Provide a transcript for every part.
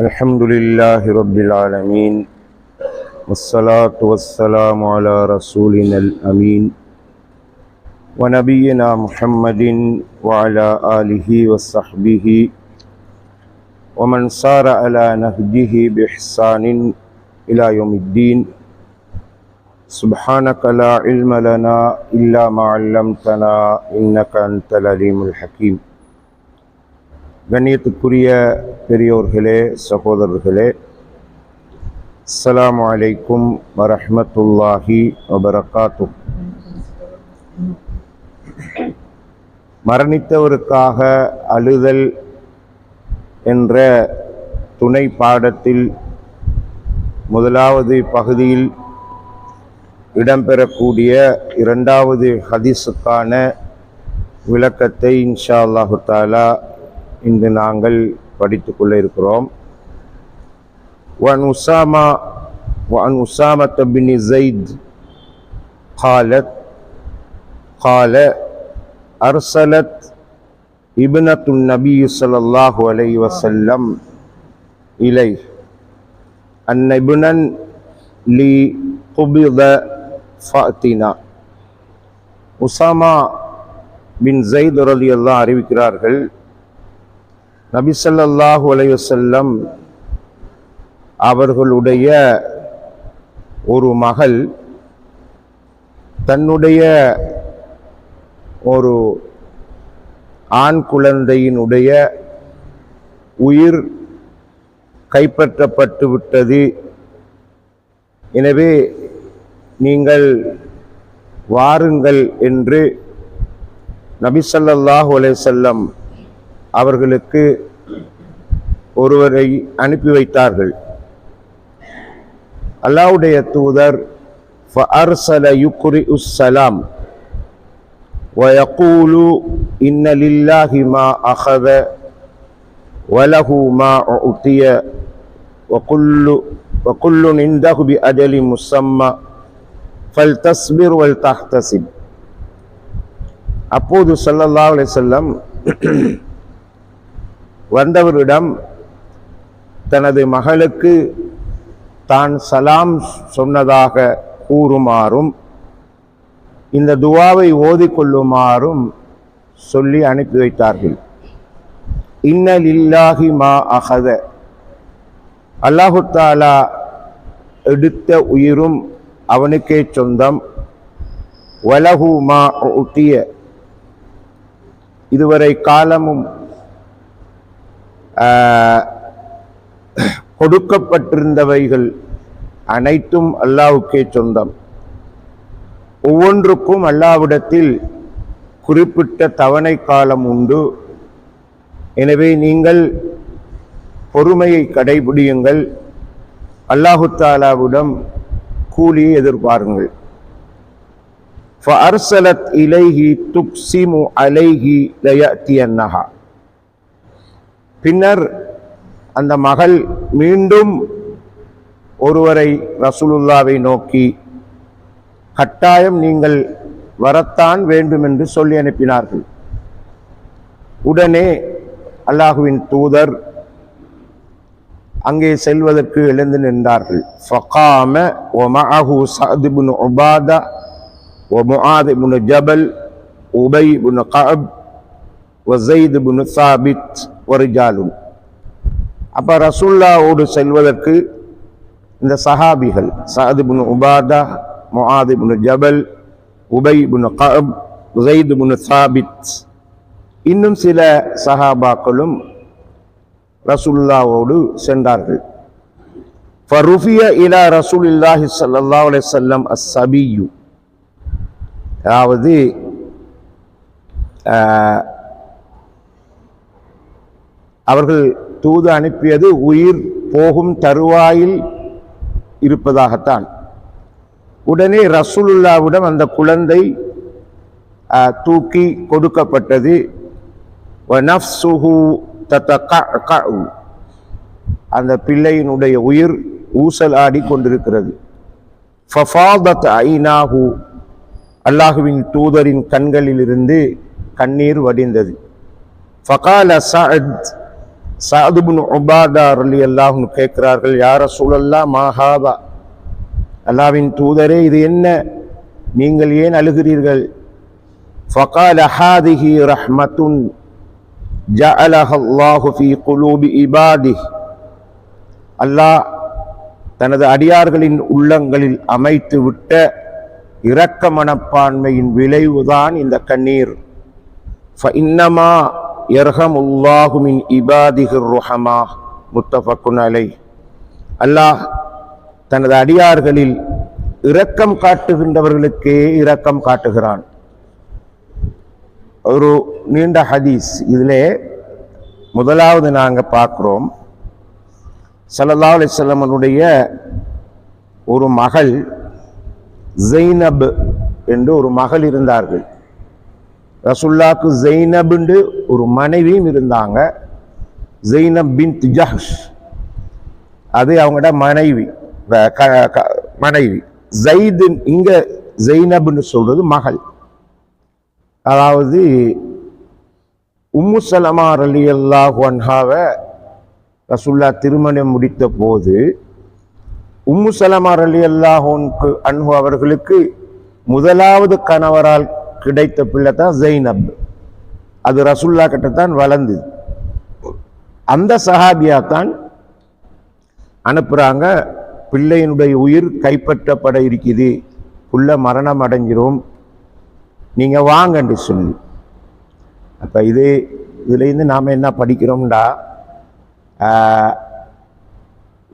الحمد لله رب العالمين والصلاة والسلام على رسولنا الأمين ونبينا محمد وعلى آله وصحبه ومن صار على نهجه بإحسان إلى يوم الدين. سبحانك لا علم لنا إلا ما علمتنا إنك أنت العليم الحكيم. கண்ணியத்துக்குரிய பெரியோர்களே சகோதரர்களே அஸ்ஸலாமு அலைக்கும் வரஹமத்துல்லாஹி வபரகாத்து மரணித்தவருக்காக அழுதல் என்ற துணை பாடத்தில் முதலாவது பகுதியில் இடம்பெறக்கூடிய இரண்டாவது ஹதீஸுக்கான விளக்கத்தை இன்ஷா அல்லாஹு தாலா இன்று நாங்கள் படித்துக் கொள்ள இருக்கிறோம் وعن أسامة وعن أسامة بن زيد قالت قال أرسلت ابنة النبي صلى الله عليه وسلم إليه أن ابنا لي قبض فأتنا உசாமா பின் ஜெயித் ரலி அல்லா அறிவிக்கிறார்கள் நபிசல்லாஹு அலைவசல்லம் அவர்களுடைய ஒரு மகள் தன்னுடைய ஒரு ஆண் குழந்தையினுடைய உயிர் கைப்பற்றப்பட்டு விட்டது. எனவே நீங்கள் வாருங்கள் என்று நபிசல்லாஹு அலைவசல்லம் அவர்களுக்கு ஒருவரை அனுப்பி வைத்தார்கள் அல்லாவுடைய தூதர் فأرسل يقرئ السلام ويقول إن لله ما أخذ وله ما أعطي وكل وكل عنده بأجل مسمى فلتصبر ولتحتسب அப்போது ஸல்லல்லாஹு அலைஹி வஸல்லம் வந்தவரிடம் தனது மகளுக்கு தான் சலாம் சொன்னதாக கூறுமாறும் இந்த துவாவை ஓதிக்கொள்ளுமாறும் சொல்லி அனுப்பி வைத்தார்கள். இன்னலில்லாஹி மா அகத அல்லாஹு தாலா எடுத்த உயிரும் அவனுக்கே சொந்தம். வலகு மா ஒட்டிய இதுவரை காலமும் கொடுக்கப்பட்டிருந்தவைகள் அனைத்தும் அல்லாவுக்கே சொந்தம் ஒவ்வொன்றுக்கும் அல்லாவிடத்தில் குறிப்பிட்ட தவணை காலம் உண்டு எனவே நீங்கள் பொறுமையை கடைபிடியுங்கள் அல்லாஹு தாலாவிடம் கூலியை எதிர்பாருங்கள் فأرسلت إليه تقسم عليه ليأتينها பின்னர் அந்த மகள் மீண்டும் ஒருவரை ரசூலுல்லாவை நோக்கி கட்டாயம் நீங்கள் வரத்தான் வேண்டும் என்று சொல்லி அனுப்பினார்கள். உடனே அல்லாஹுவின் தூதர் அங்கே செல்வதற்கு எழுந்து நின்றார்கள். ஃபகாம ஒமஹு சதுபுன் உபாதா ஒமுஆதிபுன் ஜபல் உபை புன் கப் ஒசைது புன் சாபித். ஒரு அப்போ ரசுல்லாவோடு செல்வதற்கு இந்த சஹாபிகள் சஹதுபுன் உபாதா முஹாதுபுன் ஜபல் உபை புன் கப் சாபித். இன்னும் சில சஹாபாக்களும் ரசுல்லாவோடு சென்றார்கள். ஃபருஃபிய இலா ரசூலில்லாஹி சல்லா அலே செல்லம் அசபியு அதாவது அவர்கள் தூது அனுப்பியது உயிர் போகும் தருவாயில் இருப்பதாகத்தான். உடனே ரசூலுல்லாவிடம் அந்த குழந்தை தூக்கி கொடுக்கப்பட்டது. அந்த பிள்ளையினுடைய உயிர் ஊசல் ஆடி கொண்டிருக்கிறது. ஃபஃபாதத் ஐநாஹு அல்லாஹுவின் தூதரின் கண்களிலிருந்து கண்ணீர் வடிந்தது. ஃபகால சஅத் சாதுபுன் உபாதா அருளி அல்லாஹும் கேட்கிறார்கள் யார சூழல்லா மாஹாபா அல்லாவின் தூதரே இது என்ன? நீங்கள் ஏன் அழுகிறீர்கள்? ஃபகால் அஹாதிஹி ரஹ்மத்துன் ஜஅலஹ அல்லாஹு ஃபி குலூபி இபாதி அல்லாஹ் தனது அடியார்களின் உள்ளங்களில் அமைத்து விட்ட இரக்க மனப்பான்மையின் விளைவுதான் இந்த கண்ணீர். ஃப இன்னமா எர்ஹம் உல்லாஹுமின் இபாதிஹிர் ருஹமா முத்தஃபக்குன் அலை. அல்லாஹ் தனது அடியார்களில் இரக்கம் காட்டுகின்றவர்களுக்கே இரக்கம் காட்டுகிறான். ஒரு நீண்ட ஹதீஸ். இதிலே முதலாவது நாங்கள் பார்க்குறோம். சல்லல்லா அலிசல்லமனுடைய ஒரு மகள் ஜெய்னப் என்று ஒரு மகள் இருந்தார்கள். ரசுல்லாக்கு ஜெய்னபுண்டு ஒரு மனைவியும் இருந்தாங்க. Zainab bin Jahsh. அது அவங்களோட மனைவி. மனைவி. ஜெயிது இங்கே ஜெய்னப்னு சொல்கிறது மகள். அதாவது உம்மு சலமா அலி அல்லாஹு அன்ஹாவை ரசுல்லா திருமணம் முடித்த போது உம்மு சலமா அலி அல்லாஹுக்கு அன்ஹு அவர்களுக்கு முதலாவது கணவரால் கிடைத்த பிள்ளை தான் ஜெய்னப். அது ரசுல்லா கிட்ட தான் வளர்ந்து அந்த சஹாபியா தான் அனுப்புகிறாங்க பிள்ளையினுடைய உயிர் கைப்பற்றப்பட இருக்குது புள்ள மரணம் அடைஞ்சிரும் நீங்கள் வாங்கன்னு சொல்லி. அப்போ இது இதுலேருந்து நாம் என்ன படிக்கிறோம்டா?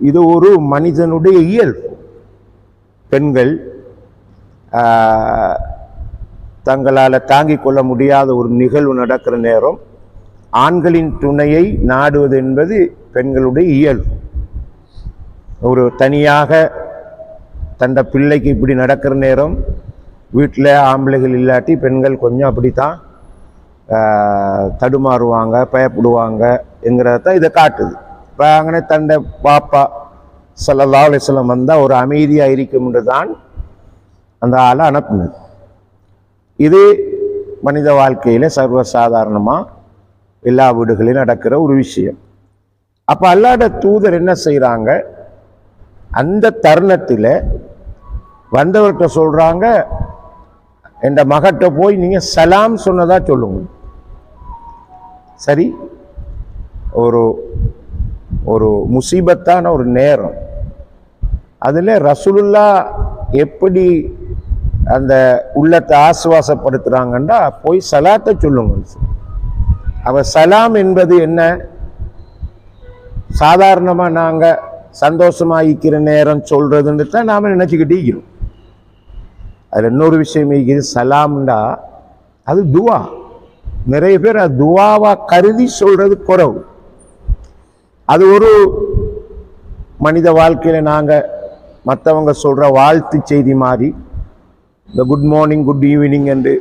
இது ஒரு மனிதனுடைய இயல்பு. பெண்கள் தங்களால் தாங்கிக் கொள்ள முடியாத ஒரு நிகழ்வு நடக்கிற நேரம் ஆண்களின் துணையை நாடுவது என்பது பெண்களுடைய இயல்பு ஒரு தனியாக தந்த பிள்ளைக்கு இப்படி நடக்கிற நேரம் வீட்டில் ஆம்பளைகள் இல்லாட்டி பெண்கள் கொஞ்சம் அப்படி தான் தடுமாறுவாங்க பயப்படுவாங்க என்கிறத தான் இதை காட்டுது. இப்போ அங்கே தண்டை பாப்பா ஸல்லல்லாஹு அலைஹி வந்தால் ஒரு அமைதியாக இருக்கும்னு தான் அந்த ஆளை அனுப்புனது. இது மனித வாழ்க்கையில் சர்வசாதாரணமாக எல்லா வீடுகளிலும் நடக்கிற ஒரு விஷயம். அப்போ அல்லாட தூதர் என்ன செய்கிறாங்க அந்த தருணத்தில் வந்தவர்கிட்ட சொல்கிறாங்க என் மகட்ட போய் நீங்கள் சலாம் சொன்னதாக சொல்லுங்க. சரி ஒரு ஒரு முசீபத்தான ஒரு நேரம். அதில் ரசூலுல்லா எப்படி அந்த உள்ளத்தை ஆசுவாசப்படுத்துகிறாங்கண்டா போய் சலாத்தை சொல்லுங்க அவ சலாம் என்பது என்ன? சாதாரணமாக நாங்கள் சந்தோஷமாக இருக்கிற நேரம் சொல்கிறதுன்னு தான் நாம் நினச்சிக்கிட்டு இருக்கிறோம். அதில் இன்னொரு விஷயம் இருக்குது சலாம்டா அது துவா. நிறைய பேர் அது துவாவாக கருதி சொல்கிறது குறவு. அது ஒரு மனித வாழ்க்கையில் நாங்கள் மற்றவங்க சொல்கிற வாழ்த்து செய்தி மாதிரி இந்த குட் மார்னிங் குட் ஈவினிங் என்று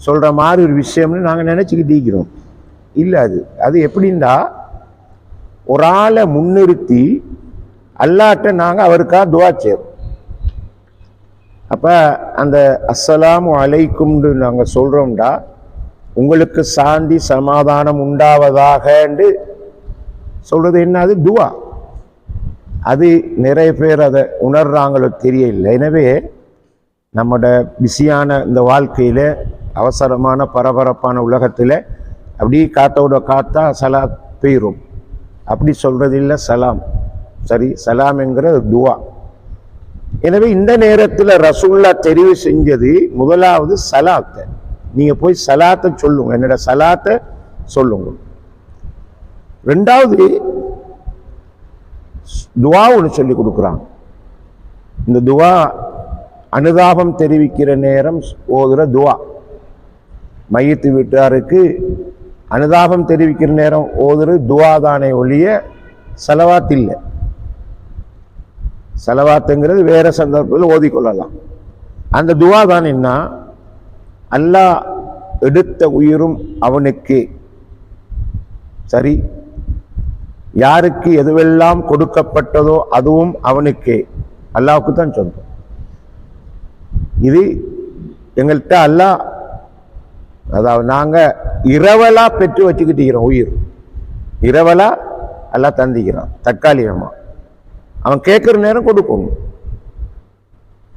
சொல்கிற மாதிரி ஒரு விஷயம்னு நாங்கள் நினச்சிக்கிட்டு இருக்கிறோம் இல்லை அது. அது எப்படின்னா ஒரு ஆளை முன்னிறுத்தி அல்லாட்ட நாங்கள் அவருக்காக துவா செய்கிறோம் அப்போ அந்த அஸ்ஸலாமு அலைக்கும்னு நாங்கள் சொல்கிறோம்டா உங்களுக்கு சாந்தி சமாதானம் உண்டாவதாகண்டு சொல்கிறது என்னது துவா. அது நிறைய பேர் அதை உணர்றாங்களோ தெரியல. எனவே நம்மட பிஸியான இந்த வாழ்க்கையில் அவசரமான பரபரப்பான உலகத்தில் அப்படியே காத்தோட காத்தா சலா பெயரும். அப்படி சொல்றது இல்லை சலாம். சரி சலாம் என்கிற துவா. எனவே இந்த நேரத்தில் ரசூல்லா தெரிவு செஞ்சது முதலாவது சலாத்தை. நீங்கள் போய் சலாத்தை சொல்லுங்க. என்னோட சலாத்தை சொல்லுங்க. ரெண்டாவது துவா ஒன்று சொல்லி கொடுக்குறாங்க இந்த துவா அனுதாபம் தெரிவிக்கிற நேரம் ஓதுகிற துவா. மையத்து வீட்டாருக்கு அனுதாபம் தெரிவிக்கிற நேரம் ஓதுற துவா தானே ஒழிய செலவாத் இல்லை செலவாத்துங்கிறது வேறு சந்தர்ப்பத்தில் ஓதிக்கொள்ளலாம். அந்த துவா தான் என்ன? அல்லாஹ் எடுத்த உயிரும் அவனுக்கு. சரி? யாருக்கு எதுவெல்லாம் கொடுக்கப்பட்டதோ அதுவும் அவனுக்கே. அல்லாவுக்கு தான் சொந்தம். இது எங்கள்கிட்ட அல்லாஹ் அதாவது நாங்கள் இரவலாக பெற்று வச்சுக்கிட்டுக்கிறோம் உயிர். இரவலாக எல்லாம் தந்திக்கிறான் தற்காலிகமாக அவன் கேட்குற நேரம் கொடுக்கணும்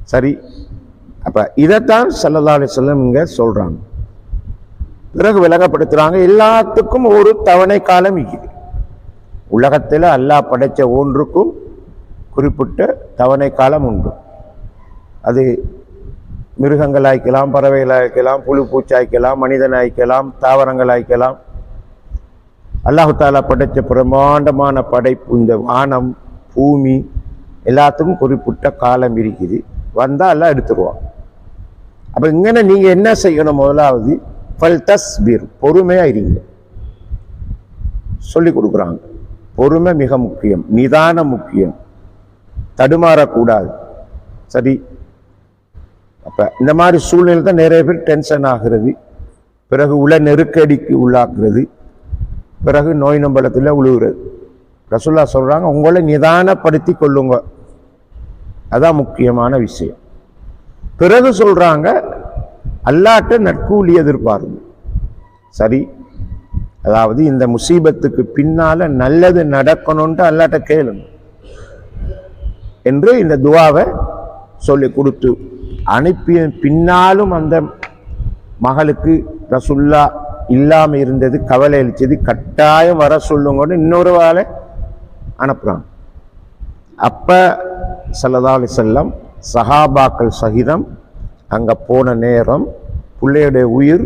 சரி அப்போ இதைத்தான் ஸல்லல்லாஹு செல்லுங்க சொல்கிறாங்க பிறகு விலகப்படுத்துகிறாங்க எல்லாத்துக்கும் ஒரு தவணை காலம் இருக்குது உலகத்தில் அல்லாஹ் படைச்ச ஒன்றுக்கும் குறிப்பிட்ட தவணை காலம் உண்டு. அது மிருகங்கள் ஆய்க்கலாம் பறவைகள் ஆய்க்கலாம் புழு பூச்சாய்க்கலாம் மனிதன் ஆய்க்கலாம் தாவரங்கள் ஆய்க்கலாம் அல்லாஹு தாலா படைத்த பிரமாண்டமான படைப்பு இந்த வானம் பூமி எல்லாத்துக்கும் குறிப்பிட்ட காலம் இருக்குது. வந்தால் எல்லாம் எடுத்துருவான். அப்போ இங்கே நீங்கள் என்ன செய்யணும் முதலாவது? ஃபல் தஸ்பீர் பொறுமையாக இருங்க. சொல்லி கொடுக்குறாங்க. பொறுமை மிக முக்கியம் நிதானம் முக்கியம். தடுமாறக்கூடாது. சரி அப்போ இந்த மாதிரி சூழ்நிலை தான் நிறைய பேர் டென்ஷன் ஆகிறது. பிறகு உள்ள நெருக்கடிக்கு உள்ளாக்குறது. பிறகு நோய் நம்பலத்தில் உழுவுறது. ரசுல்லா சொல்கிறாங்க உங்களை நிதானப்படுத்தி கொள்ளுங்க. அதான் முக்கியமான விஷயம். பிறகு சொல்கிறாங்க அல்லாட்ட நட்கூலி எதிர்பாருங்க. சரி அதாவது இந்த முசீபத்துக்கு பின்னால் நல்லது நடக்கணும்ட்டு அல்லாட்ட கேளுங்க. என்று இந்த துவாவை சொல்லி கொடுத்து அனுப்பிய பின்னாலும் அந்த மகளுக்கு ரசுல்லா இல்லாமல் இருந்தது கவலை அளித்தது. கட்டாயம் வர சொல்லுங்கன்னு இன்னொரு வேலை அனுப்புகிறாங்க அப்போ ஸல்லல்லாஹு செல்லம் வஸல்லம் சஹாபாக்கள் சகிதம் அங்கே போன நேரம் பிள்ளையுடைய உயிர்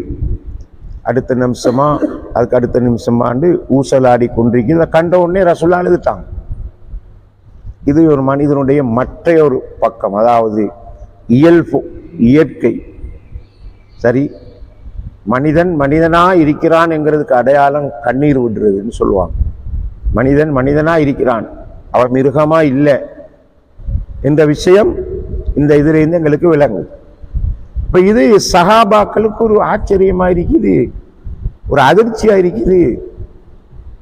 அடுத்த நிமிஷமா அதுக்கு அடுத்த நிமிஷமாண்டு ஊசலாடி கொண்டிருக்கு இதை கண்ட உடனே ரசுல்லா அழுதுட்டாங்க. இது ஒரு மனிதனுடைய மற்ற ஒரு பக்கம் அதாவது இயல்பு இயற்கை. சரி? மனிதன் மனிதனாக இருக்கிறான் என்கிறதுக்கு அடையாளம் கண்ணீர் விடுறதுன்னு சொல்லுவாங்க. மனிதன் மனிதனாக இருக்கிறான். அவன் மிருகமாக இல்லை. இந்த விஷயம் இந்த இதுலேருந்து எங்களுக்கு விளங்குது. இப்போ இது சகாபாக்களுக்கு ஒரு ஆச்சரியமாக இருக்குது. ஒரு அதிர்ச்சியாக இருக்குது.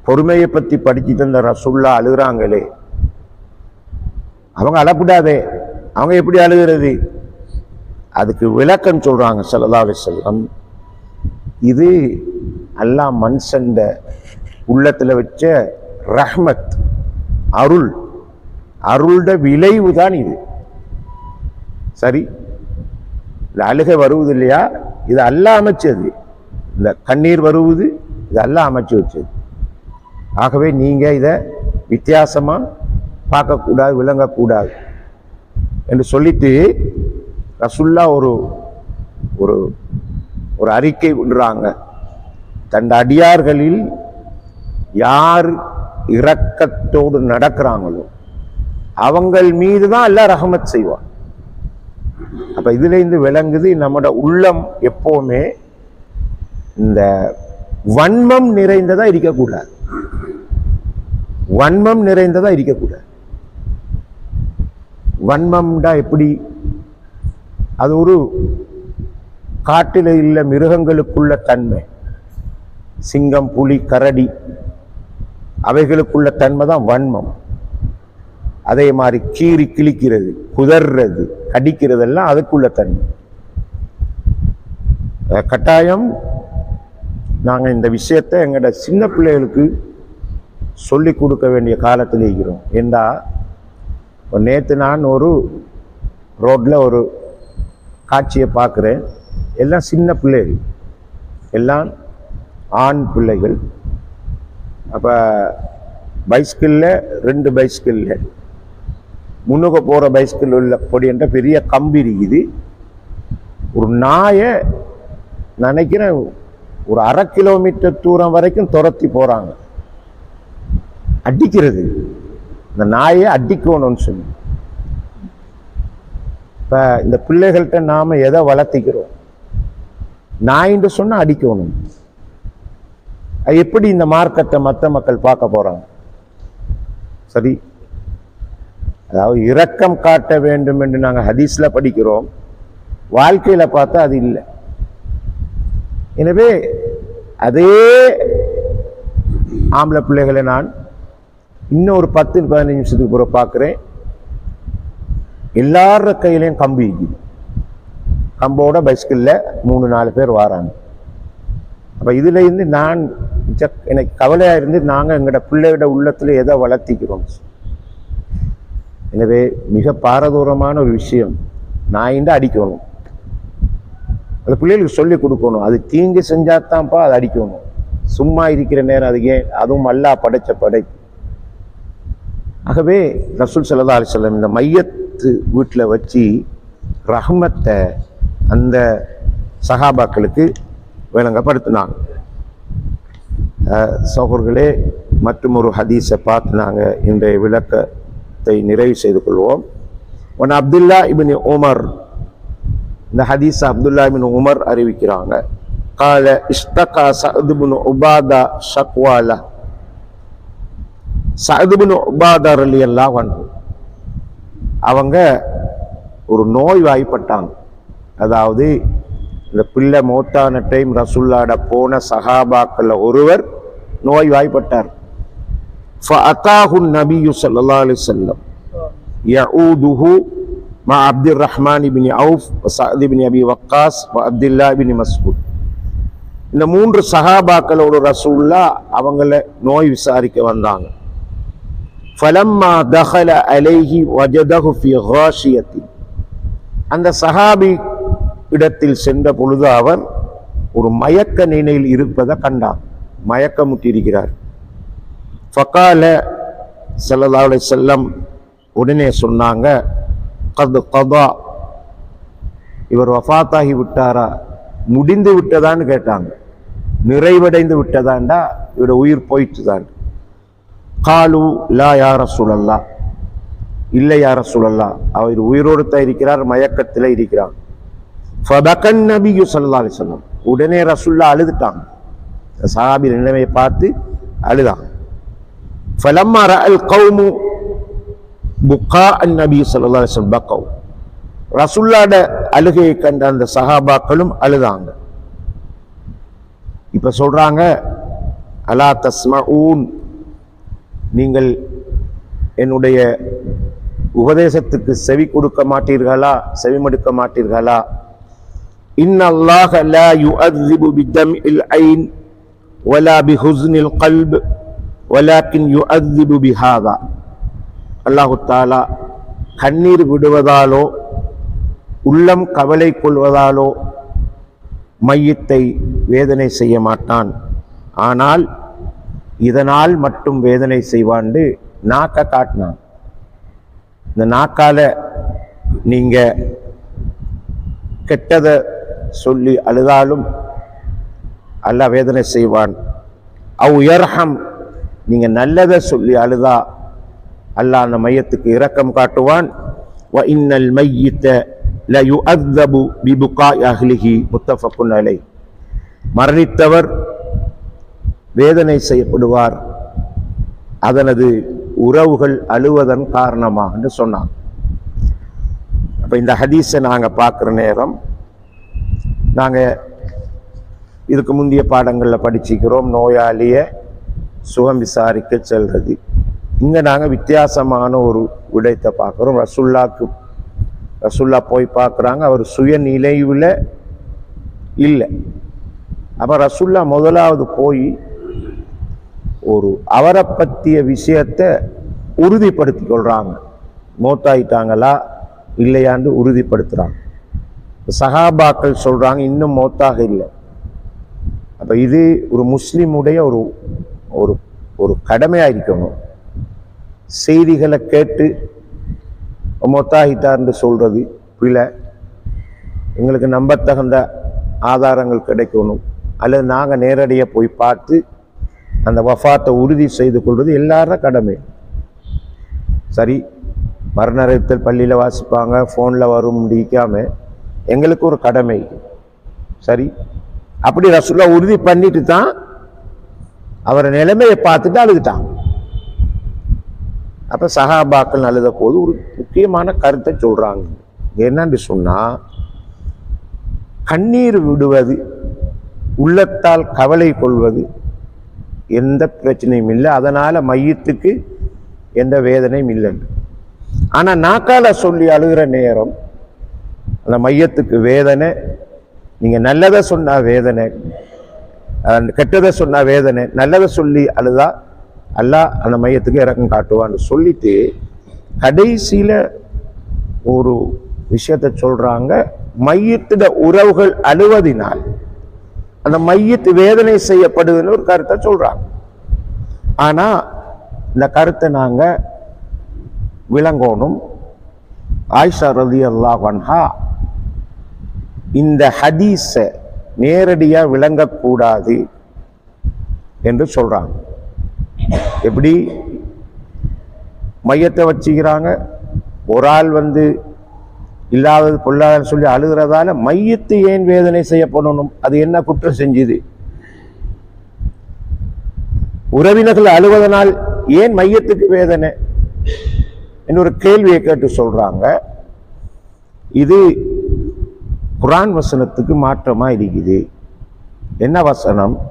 பொறுமையை பற்றி படிச்சு தந்த ரசுல்லா அழுகுறாங்களே. அவங்க அழப்படாதே. அவங்க எப்படி அழுகிறது? அதுக்கு விளக்கம் சொல்கிறாங்க ஸல்லல்லாஹு அலைஹி வஸல்லம். இது அல்லாஹ் மனுஷண்ட உள்ளத்தில் வச்ச ரஹ்மத் அருள். அருள்ட விளைவு தான் இது. சரி? இந்த அழுகை வருவது இல்லையா? இது அல்ல அமைச்சது. இந்த கண்ணீர் வருவது இது அல்ல அமைச்சு வச்சது. ஆகவே நீங்கள் இதை வித்தியாசமாக பார்க்கக்கூடாது விளங்கக்கூடாது. என்று சொல்லிட்டு ரசுல்லா ஒரு ஒரு ஒரு அறிக்கை விடுறாங்க தன் அடியார்களில் யார் இரக்கத்தோடு நடக்கிறாங்களோ அவங்கள் மீது தான் எல்லாம் ரஹமத் செய்வான். அப்ப இதுல இருந்து விளங்குது நம்மட உள்ளம் எப்போவுமே இந்த வன்மம் நிறைந்ததா இருக்கக்கூடாது. வன்மம் நிறைந்ததா இருக்கக்கூடாது. வன்மம்டா எப்படி அது ஒரு காட்டில் உள்ள மிருகங்களுக்குள்ள தன்மை. சிங்கம் புலி கரடி அவைகளுக்குள்ள தன்மை தான் வன்மம். அதே மாதிரி கீறி கிழிக்கிறது குதர்றது கடிக்கிறதெல்லாம் அதுக்குள்ள தன்மை. கட்டாயம் நாங்கள் இந்த விஷயத்தை எங்களோட சின்ன பிள்ளைகளுக்கு சொல்லி கொடுக்க வேண்டிய காலத்தில் இருக்கிறோம். ஏண்டா நேற்று நான் ஒரு ரோட்டில் ஒரு காட்சியை பார்க்குறேன். எல்லாம் சின்ன பிள்ளைகள். எல்லாம் ஆண் பிள்ளைகள். அப்போ பைஸ்கிளில் ரெண்டு பைஸ்கிளில் முன்னுக்கு போகிற பைஸ்கிள் உள்ள பொடின்ற பெரிய கம்பி இருக்குது. ஒரு நாயை நினைக்கிறேன் ஒரு அரை கிலோமீட்டர் தூரம் வரைக்கும் துரத்தி போகிறாங்க. அடிக்கிறது. இந்த நாயை அடிக்கணும்னு சொல்லி. இப்போ இந்த பிள்ளைகள்கிட்ட நாம் எதை வளர்த்திக்கிறோம்? நாயின்னு சொன்னால் அடிக்கணும். அது எப்படி இந்த மார்க்கத்தை மற்ற மக்கள் பார்க்க போகிறாங்க சரி. அதாவது இரக்கம் காட்ட வேண்டும் என்று நாங்கள் ஹதீஸில் படிக்கிறோம். வாழ்க்கையில் பார்த்தா அது இல்லை. எனவே அதே ஆம்பளை பிள்ளைகளை நான் இன்னும் ஒரு பத்து பதினஞ்சு நிமிஷத்துக்கு பிறகு பார்க்குறேன். எல்லார கையிலையும் கம்பி இருக்குது கம்போட பைஸ்கிளில் மூணு நாலு பேர் வராங்க. அப்போ இதுலேருந்து நான் மிச்ச எனக்கு கவலையாக இருந்து நாங்கள் எங்களோட பிள்ளையோட உள்ளத்தில் எதை வளர்த்திக்கிறோம்? எனவே மிக பாரதூரமான ஒரு விஷயம் நாயிண்ட அடிக்கணும். அந்த பிள்ளைகளுக்கு சொல்லி கொடுக்கணும். அது தீங்கு செஞ்சாத்தான்ப்பா அதை அடிக்கணும். சும்மா இருக்கிற நேரம் அது ஏன்? அதுவும் அல்லா படைச்ச படை. ஆகவே ரசூல் சல்லா அலிஸ்லம் இந்த எடுத்து வீட்டில் வச்சு ரஹ்மத்தை அந்த சகாபாக்களுக்கு விளங்கப்படுத்தினாங்க. அஹ் சகோதரர்களே மற்றும் ஒரு ஹதீஸை பார்த்து நாங்கள் இன்றைய விளக்கத்தை நிறைவு செய்து கொள்வோம். ஒன் அப்துல்லா இபின் உமர் இந்த ஹதீஸ் அப்துல்லா இபின் உமர் அறிவிக்கிறாங்க. கால இஷ்டகா சஅதுபின் உபாதா ஷக்வாலா. சஅதுபின் உபாதா அலி அல்லாஹ் அவங்க ஒரு நோய் வாய்ப்பட்டாங்க அதாவது இந்த பிள்ளை மோத்தான டைம் ரசுல்லாட போன சஹாபாக்களில் ஒருவர் நோய் வாய்ப்பட்டார் ஃபஅகாஹுன் நபியு சல்லா அலி செல்லம் யஊதுஹு மா Abdul Rahman ibn Awf Saad ibn Abi Waqqas Abdullah ibn Masood இந்த மூன்று சஹாபாக்களோட ரசூல்லா அவங்கள நோய் விசாரிக்க வந்தாங்க. ஃபலம்மா தஹல அலைஹி வஜதஹு ஃபி காஷியத்தி அந்த சஹாபி இடத்தில் சென்ற பொழுது அவர் ஒரு மயக்க நிலையில் இருப்பதை கண்டார் மயக்கமுற்றிருக்கிறார். ஃபகால செல்லதாவுடைய செல்லம் உடனே சொன்னாங்க கது கதா இவர் வஃபாத்தாகி விட்டாரா? முடிந்து விட்டதான்னு கேட்டாங்க. நிறைவடைந்து விட்டதாண்டா? இவரோட உயிர் போயிட்டுதான் காலு லா யார சுழல்லா இல்லை யார சுழல்லா அவர் உயிரோடு தான் இருக்கிறார் மயக்கத்தில் இருக்கிறார். ஃபபகன் நபியு ஸல்லல்லாஹு அலைஹி உடனே ரசுல்லா அழுதுட்டாங்க. சஹாபி நிலைமையை பார்த்து அழுதாங்க. ஃபலம்மா அல் கௌமு புக்கா அன் நபி ஸல்லல்லாஹு அலைஹி வஸல்லம் பக்கவு ரசுல்லாட அழுகையை கண்ட அந்த சஹாபாக்களும் அழுதாங்க. இப்ப சொல்றாங்க அலா தஸ்மஊன் நீங்கள் என்னுடைய உபதேசத்துக்கு செவி கொடுக்க மாட்டீர்களா செவிமடுக்க மாட்டீர்களா إن الله لا يؤذب بدمع العين ولا بحزن القلب ولكن يؤذب بهذا அல்லாஹு தாலா கண்ணீர் விடுவதாலோ உள்ளம் கவலை கொள்வதாலோ மையத்தை வேதனை செய்ய மாட்டான் ஆனால் இதனால் மட்டும் வேதனை செய்வான்னு நாக்க காட்டினான். இந்த நாக்கால நீங்க கெட்டதை சொல்லி அழுதாலும் அல்ல வேதனை செய்வான். அவ் உயர்ஹம் நீங்க நல்லதை சொல்லி அழுதா அல்லாஹ் அந்த மையத்துக்கு இரக்கம் காட்டுவான். வ இன்னல் மையித்த ல யுஅத்தபு பிபுகாய் அஹ்லிஹி முத்தஃபக்குன் அலை மரணித்தவர் வேதனை செய்யப்படுவார். அதனது உறவுகள் அழுவதன் காரணமாக என்று அப்போ இந்த ஹதீஸை நாங்கள் பார்க்குற நேரம் நாங்கள் இதுக்கு முந்தைய பாடங்களில் படிச்சுக்கிறோம் நோயாளியை சுகம் விசாரிக்க செல்வது இங்கே நாங்கள் வித்தியாசமான ஒரு விடயத்தை பார்க்குறோம். ரசுல்லாக்கு ரசுல்லா போய் பார்க்குறாங்க அவர் சுய நிலைவில் இல்லை. அப்போ ரசுல்லா முதலாவது போய் ஒரு அவரை பற்றிய விஷயத்தை உறுதிப்படுத்தி கொள்கிறாங்க மோத்தாயிட்டாங்களா? இல்லையான்னு உறுதிப்படுத்துகிறாங்க சஹாபாக்கள் சொல்கிறாங்க இன்னும் மோத்தாக இல்லை. அப்போ இது ஒரு முஸ்லீமுடைய ஒரு ஒரு ஒரு கடமையாக இருக்கணும் செய்திகளை கேட்டு மொத்தாகிட்டார்னு சொல்கிறது பிழை. எங்களுக்கு நம்பத்தகுந்த ஆதாரங்கள் கிடைக்கணும். அல்லது நாங்கள் நேரடியாக போய் பார்த்து அந்த வஃபாத்தை உறுதி செய்து கொள்வது எல்லாரும் கடமை. சரி மரணத்தில் பள்ளியில் வாசிப்பாங்க ஃபோனில் வரும் முடிக்காமல் எங்களுக்கு ஒரு கடமை. சரி அப்படி ரசுல்லா உறுதி பண்ணிட்டு தான் அவரை நிலைமையை பார்த்துட்டு அழுதுட்டாங்க அப்போ சஹாபாக்கள் அழுத போது ஒரு முக்கியமான கருத்தை சொல்கிறாங்க என்னன்னு சொன்னால் கண்ணீர் விடுவது உள்ளத்தால் கவலை கொள்வது எந்த பிரச்சனையும் இல்லை. அதனால் மையத்துக்கு எந்த வேதனையும் இல்லைன்னு ஆனால் நாக்கால சொல்லி அழுகிற நேரம் அந்த மையத்துக்கு வேதனை நீங்கள் நல்லதை சொன்னால் வேதனை கெட்டதை சொன்னால் வேதனை நல்லதை சொல்லி அழுதா அல்லா அந்த மையத்துக்கு இறக்கம் காட்டுவான்னு சொல்லிட்டு கடைசியில் ஒரு விஷயத்தை சொல்கிறாங்க மையத்திட உறவுகள் அழுவதினால் அந்த மையத்து வேதனை செய்யப்படுதுன்னு ஒரு கருத்தை சொல்றாங்க. ஆனா இந்த கருத்தை நாங்க விளங்கணும். ஆயிஷா ரதி அல்லாஹன்ஹா இந்த ஹதீஸை நேரடியா விளங்கக்கூடாது என்று சொல்றாங்க. எப்படி? மையத்தை வச்சுக்கிறாங்க. ஒரு ஆள் வந்து இல்லாதது பொல்லாதன்னு சொல்லி அழுகிறதால மையத்து ஏன் வேதனை செய்யப்படணும்? அது என்ன குற்றம் செஞ்சுது? உறவினர்கள் அழுவதனால் ஏன் மையத்துக்கு வேதனை? இன்னொரு கேள்வியை கேட்டு சொல்றாங்க. இது குரான் வசனத்துக்கு மாற்றமா இருக்குது? என்ன வசனம்?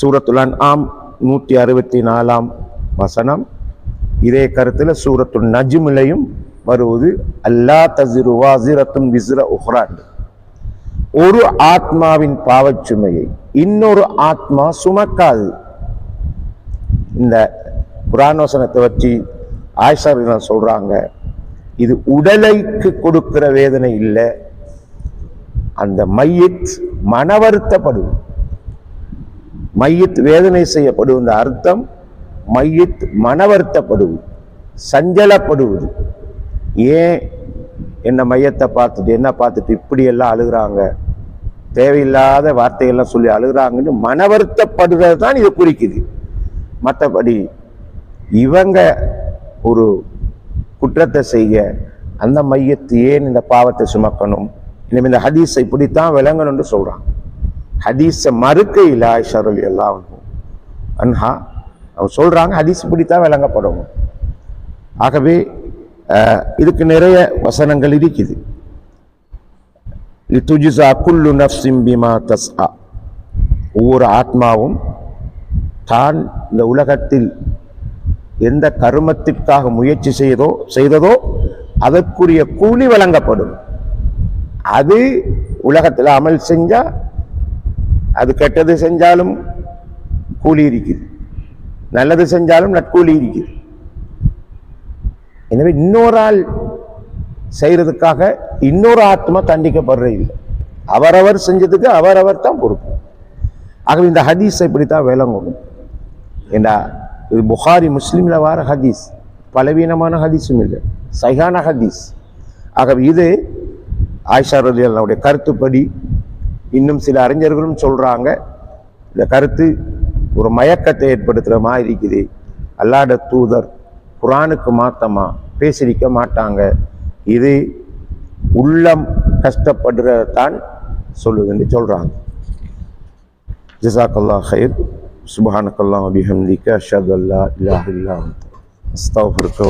சூரத்துலான் ஆம் விஸ்ர நூற்றி அறுபத்தி நாலாம் வசனம். இதே கருத்துல சூரத்து நஜ்மிலையும் வருவது அல்லா தசிறு வாசிரத்தும் விசிற உஹ்ராண்டு ஒரு ஆத்மாவின் பாவச்சுமையை இன்னொரு ஆத்மா சுமக்காது. இந்த புராணோசனத்தை வச்சு ஆயிஷா சொல்றாங்க இது உடலைக்கு கொடுக்கிற வேதனை இல்லை அந்த மையத் மன வருத்தப்படும் மையத் வேதனை செய்யப்படுவது அர்த்தம் மையத் மனவருத்தப்படுவது சஞ்சலப்படுவது. ஏன் என்னை மையத்தை பார்த்துட்டு என்ன பார்த்துட்டு இப்படியெல்லாம் அழுகிறாங்க? அழுகுறாங்க தேவையில்லாத வார்த்தைகள்லாம் சொல்லி அழுகுறாங்கன்னு மனவருத்தப்படுறது தான் இது குறிக்குது. மற்றபடி இவங்க ஒரு குற்றத்தை செய்ய அந்த மையத்து ஏன் இந்த பாவத்தை சுமக்கணும்? இனிமேல் இந்த ஹதீஸை இப்படித்தான் விளங்கணும்னு சொல்கிறாங்க ஹதீஸை மறுக்க இல்லை ஆயிஷாரல் எல்லாம் அன்ஹா அவங்க சொல்றாங்க ஹதீஸ் பிடித்தான் விளங்கப்படணும் ஆகவே இதுக்கு நிறைய வசனங்கள் இருக்குது. லித்துஜிசா குல்லு நஃப்ஸின் பிமா தஸ்ஆ ஒவ்வொரு ஆத்மாவும் தான் இந்த உலகத்தில் எந்த கருமத்திற்காக முயற்சி செய்தோ செய்ததோ அதற்குரிய கூலி வழங்கப்படும். அது உலகத்தில் அமல் செஞ்சால் அது கெட்டது செஞ்சாலும் கூலி இருக்குது. நல்லது செஞ்சாலும் நட்கூலி இருக்குது எனவே இன்னொரு ஆள் செய்கிறதுக்காக இன்னொரு ஆத்மா தண்டிக்கப்படுற இல்லை. அவரவர் செஞ்சதுக்கு அவரவர் தான் பொறுப்பு. ஆகவே இந்த ஹதீஸ் இப்படித்தான் விளங்கணும். ஏண்டா இது புகாரி முஸ்லீமில் வர ஹதீஸ். பலவீனமான ஹதீஸும் இல்லை. சைகான ஹதீஸ். ஆகவே இது ஆயிஷா ரலி கருத்துப்படி இன்னும் சில அறிஞர்களும் சொல்கிறாங்க இந்த கருத்து ஒரு மயக்கத்தை ஏற்படுத்துகிற மாதிரி இருக்குது. அல்லாட தூதர் குரானுக்கு மாத்தமா? பேசிருக்க மாட்டாங்க. இது உள்ளம் கஷ்டப்படுறதான் சொல்லுதுன்னு சொல்கிறாங்க ஜிசாக்கல்லா ஹைர் சுபஹானக்கல்லாம் அபிஹம்திக்க அஷத் அல்லா இல்லா இல்லா அஸ்தாஃபுருக்கு